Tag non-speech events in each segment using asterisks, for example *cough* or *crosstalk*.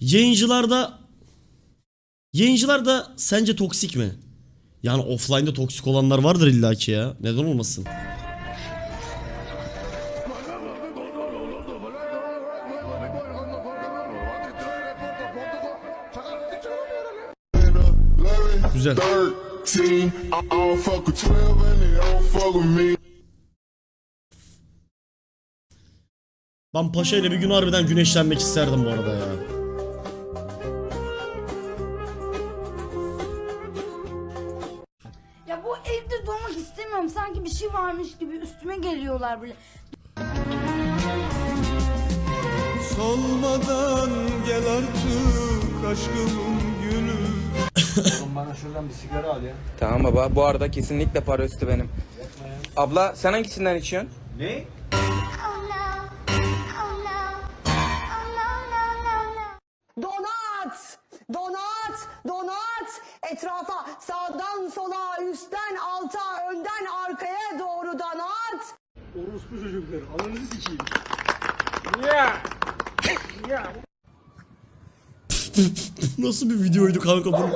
Yayıncılarda Yayıncılar da sence toksik mi? Yani offline'da toksik olanlar vardır illaki ya. Neden olmasın? Güzel. 13, I I don't fuck with 12 and they don't fuck with me. Ben Paşa ile bir gün harbiden güneşlenmek isterdim bu arada ya. Bu evde durmak istemiyorum. Sanki bir şey varmış gibi üstüme geliyorlar böyle. Solmadan gel artık aşkımın günü Tamam baba. Bu arada kesinlikle para üstü benim. Abla sen hangisinden içiyorsun? Donat! *laughs* Nasıl bir videoydu kanka bu?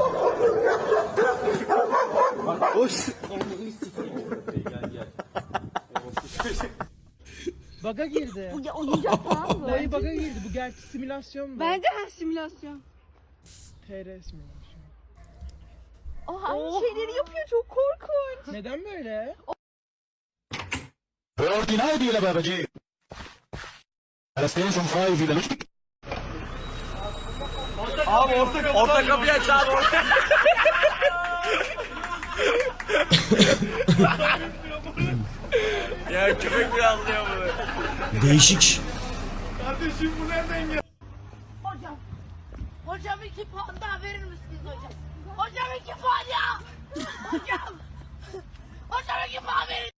Baga girdi. Bu ya- oyuncak *laughs* falan bu. Dayı baga girdi. Bu gerçi simülasyon bu. Bence her simülasyon. TR simülasyon. O hangi şeyleri yapıyor çok korkunç. Neden böyle? Orta kapıyı aç abi. *laughs* ya köpek mi anlıyor bunu? Değişik. Hocam. Hocam iki puan daha verir misiniz hocam? Hocam iki puan ya. Hocam. Hocam iki puan verin.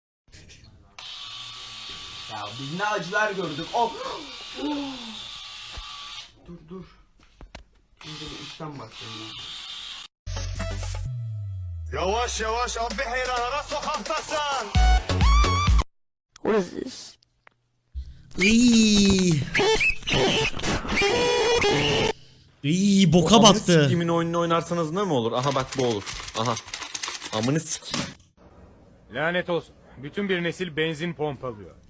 Ya biz ne acılar gördük. Of. dur dur. Şimdi bir üstten bakayım ya. Yavaş yavaş abi heyranlara sokaktasın İyi. İyi boka battı. Kimin oyununu oynarsanız ne mi olur? Aha bak bu olur. Aha. Amını sikeyim. Lanet olsun. Bütün bir nesil benzin pompalıyor.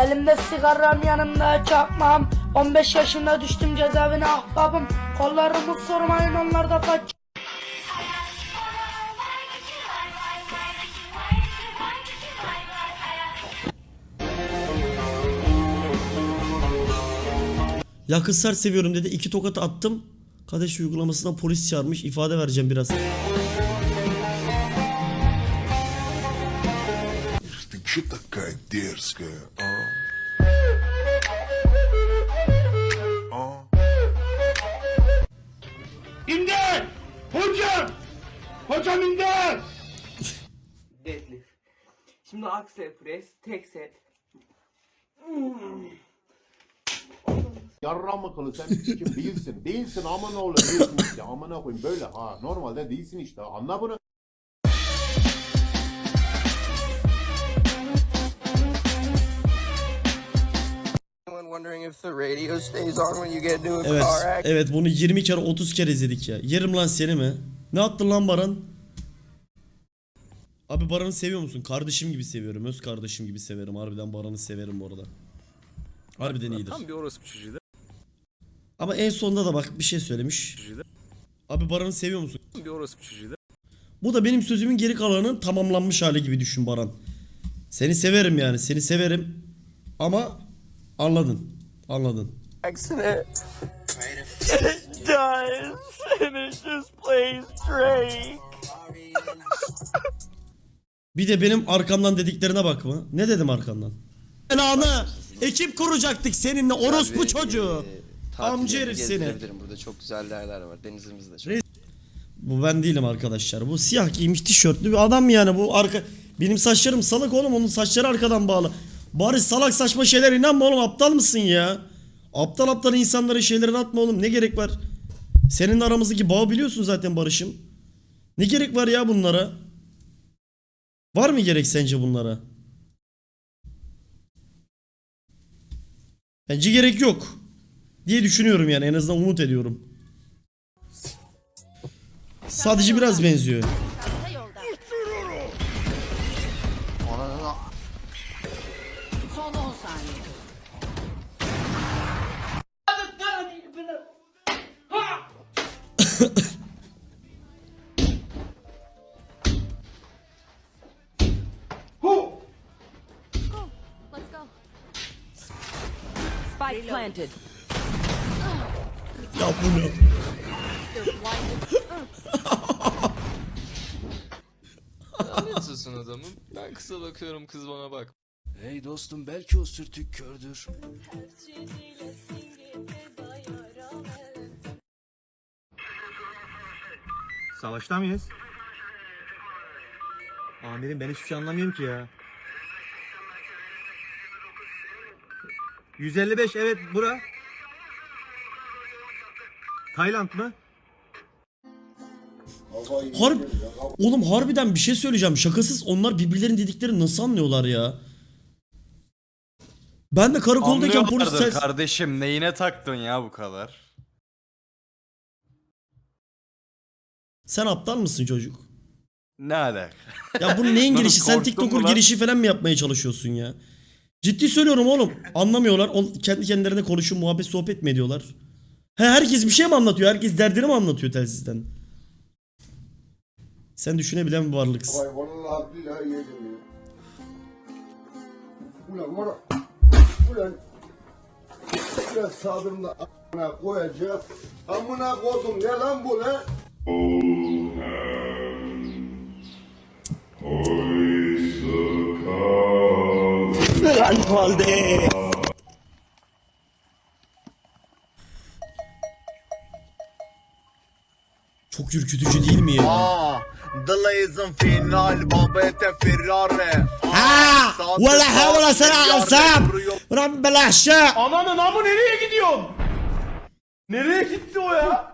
Elimde sigaram yanımda çakmam. 15 yaşında düştüm cezaevine ahbabım. Kollarımı sormayın onlar da kaç. Yakıslar seviyorum dedi. İki tokat attım. Kadeş uygulamasına polis çağırmış. ifade vereceğim biraz. Ты Dirske. Aa. Aa. İmdat! Hocam! Hocam imdat! Deadlift. Şimdi aksel pres, tek set. Yarram kılı sen kim şey değilsin. Değilsin ama ne olur değilsin işte. Amına koyayım böyle ha. Normalde değilsin işte. Anla bunu. Evet. Evet bunu 20 kere 30 kere izledik ya. Yerim lan seni mi? Ne attın lan Baran? Abi Baran'ı seviyor musun? Kardeşim gibi seviyorum. Öz kardeşim gibi severim. Harbiden Baran'ı severim bu arada. Harbiden iyidir. Tam bir orospu çocuğu da. Ama en sonunda da bak bir şey söylemiş. Abi Baran'ı seviyor musun? Tam bir orospu çocuğu da. Bu da benim sözümün geri kalanının tamamlanmış hali gibi düşün Baran. Seni severim yani. Seni severim. Ama anladın. Anladın. Accident. it does. And it just plays Drake. Bir de benim arkamdan dediklerine bakma. Ne dedim arkamdan? Belanı. Ekip kuracaktık seninle orospu çocuğu. Amca herif seni. Burada çok güzel yerler var. Denizimiz de çok. Bu ben değilim arkadaşlar. Bu siyah giymiş tişörtlü bir adam yani bu arka... Benim saçlarım salak oğlum onun saçları arkadan bağlı. Bari salak saçma şeyler inanma oğlum aptal mısın ya? Aptal aptal insanların şeylerini atma oğlum ne gerek var? Senin aramızdaki bağı biliyorsun zaten Barış'ım. Ne gerek var ya bunlara? Var mı gerek sence bunlara? Bence gerek yok. Diye düşünüyorum yani en azından umut ediyorum. Sadece biraz benziyor. Spike planted. Ya bu ne? Nasılsın adamım? Ben kısa bakıyorum kız bana bak. Hey dostum belki o sürtük kördür. Savaşta mıyız? Amirim ben hiçbir şey anlamıyorum ki ya. 155 evet bura. Tayland mı? Harbi, oğlum harbiden bir şey söyleyeceğim. Şakasız onlar birbirlerinin dediklerini nasıl anlıyorlar ya? Ben de karakoldayken polis ses... kardeşim neyine taktın ya bu kadar? Sen aptal mısın çocuk? Ne alaka? Ya bu neyin girişi? Sen TikToker girişi falan mı yapmaya çalışıyorsun ya? Ciddi söylüyorum oğlum. Anlamıyorlar. O, kendi kendilerine konuşuyor, muhabbet, sohbet mi ediyorlar? He herkes bir şey mi anlatıyor? Herkes derdini mi anlatıyor telsizden? Sen düşünebilen bir varlıksın. Vay vallahi billahi yedim ya. Ulan var Ulan Ulan sağdırımda amına koyacak. Amına koydum ne lan bu lan? Çok ürkütücü değil mi ya? Dlayızın final babete Ferrari. Ha! Valla ha valla sana alsam! Ulan belaşa! Ananın amı nereye gidiyorsun? Nereye gitti o ya?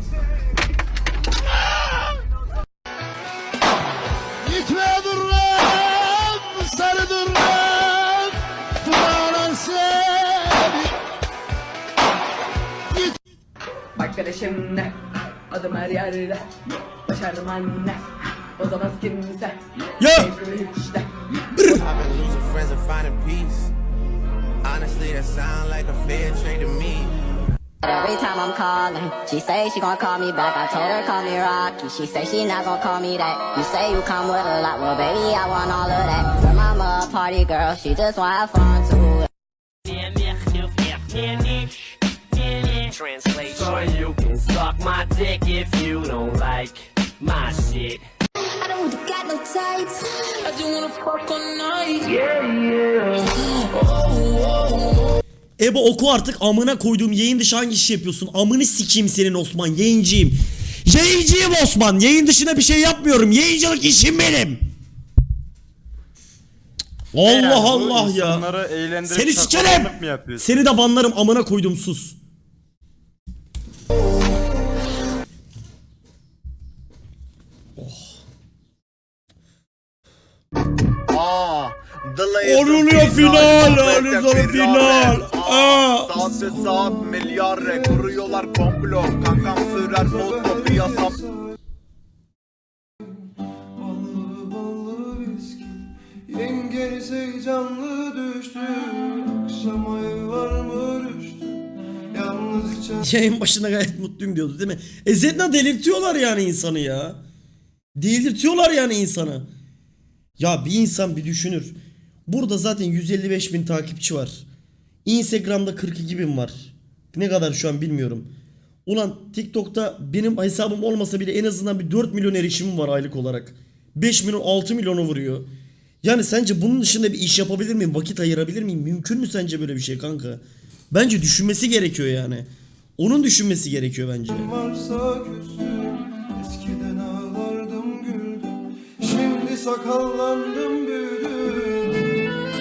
Arkadaşım ne? Adım her yerde. Başardım anne. O zaman kimse. Ya! işte. Honestly, that sound like a fair trade to me. Every time I'm calling, she say she gon' call me back. I told her call me Rocky. She say she not gon' call me that. You say you come with a lot, well baby I want all of that. Her mama a party girl, she just wanna have fun too. Translation. you can suck my dick if you don't like my shit. I don't got no tights. I just wanna fuck all night. Ebo oku artık amına koyduğum yayın dışı hangi iş yapıyorsun? Amını sikeyim senin Osman yayıncıyım. Yayıncıyım Osman. Yayın dışında bir şey yapmıyorum. Yayıncılık işim benim. Allah Allah ya. Seni sikerim. Seni de banlarım amına koydum sus. Final, oluyor final. Aa. Saat saat milyar kuruyorlar komplo. Kankam sürer moto piyasam. Yengeniz heyecanlı düştü. Akşama var mı rüştü. Yalnız içen Yayın başında gayet mutluyum diyordu değil mi? E Zedna delirtiyorlar yani insanı ya. Delirtiyorlar yani insanı. Ya bir insan bir düşünür. Burada zaten 155 bin takipçi var. Instagram'da 42 bin var. Ne kadar şu an bilmiyorum. Ulan TikTok'ta benim hesabım olmasa bile en azından bir 4 milyon erişimim var aylık olarak. 5 milyon 6 milyonu vuruyor. Yani sence bunun dışında bir iş yapabilir miyim? Vakit ayırabilir miyim? Mümkün mü sence böyle bir şey kanka? Bence düşünmesi gerekiyor yani. Onun düşünmesi gerekiyor bence. varsa küstüm. Eskiden ağlardım güldüm. Şimdi sakallandım büyüdüm.